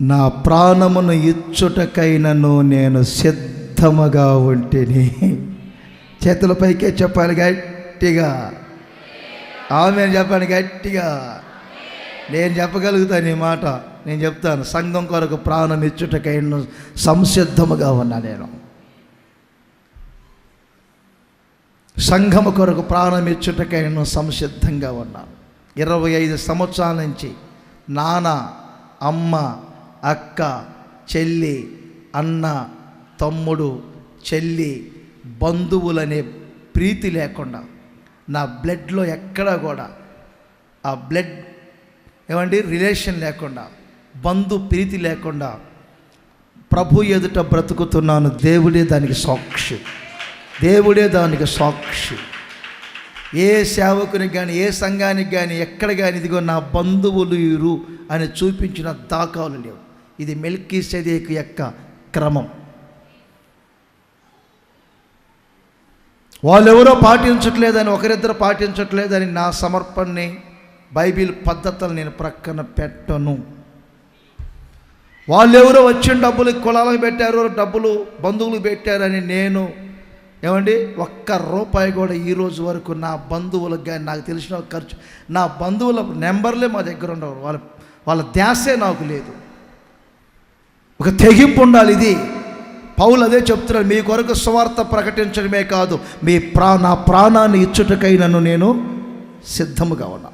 నా ప్రాణమును ఇచ్చుటకైనను నేను సిద్ధముగా ఉంటేని. చేతుల పైకే చెప్పాలి గట్టిగా. ఆమె చెప్పాను గట్టిగా. నేను చెప్పగలుగుతాను ఈ మాట. నేను చెప్తాను సంఘం కొరకు ప్రాణం ఇచ్చుటకైనా సంసిద్ధముగా ఉన్నా నేను. సంఘము కొరకు ప్రాణం ఇచ్చుటకై నేను సంసిద్ధంగా ఉన్నాను ఇరవై ఐదు సంవత్సరాల నుంచి నాన్న అమ్మ అక్క చెల్లి అన్న తమ్ముడు చెల్లి బంధువులనే ప్రీతి లేకుండా నా బ్లడ్లో ఎక్కడా కూడా ఆ బ్లడ్ ఏమండి రిలేషన్ లేకుండా బంధు ప్రీతి లేకుండా ప్రభు ఎదుట బ్రతుకుతున్నాను. దేవుడే దానికి సాక్షి. దేవుడే దానికి సాక్షి. ఏ సేవకునికి కానీ ఏ సంఘానికి కానీ ఎక్కడ కానీ ఇదిగో నా బంధువులు వీరు ఆయన చూపించిన దాఖలు లేవు. ఇది మెల్కీ సెదేక్ యొక్క క్రమం. వాళ్ళెవరో పాటించట్లేదని ఒకరిద్దరు పాటించట్లేదని నా సమర్పణని బైబిల్ పద్ధతులు నేను ప్రక్కన పెట్టను. వాళ్ళెవరో వచ్చిన డబ్బులు కులాలకు పెట్టారు డబ్బులు బంధువులు పెట్టారని నేను ఏమండి ఒక్క రూపాయి కూడా ఈ రోజు వరకు నా బంధువులకు కానీ నాకు తెలిసిన ఖర్చు నా బంధువుల నెంబర్లే మా దగ్గర ఉండవు. వాళ్ళ వాళ్ళ ధ్యాసే నాకు లేదు. ఒక తెగింపు ఉండాలి ఇది. పౌలు అదే చెప్తున్నాడు మీ కొరకు సువార్త ప్రకటించడమే కాదు మీ ప్రా నా ప్రాణాన్ని ఇచ్చుటకై నన్ను నేను సిద్ధముగా ఉన్నా.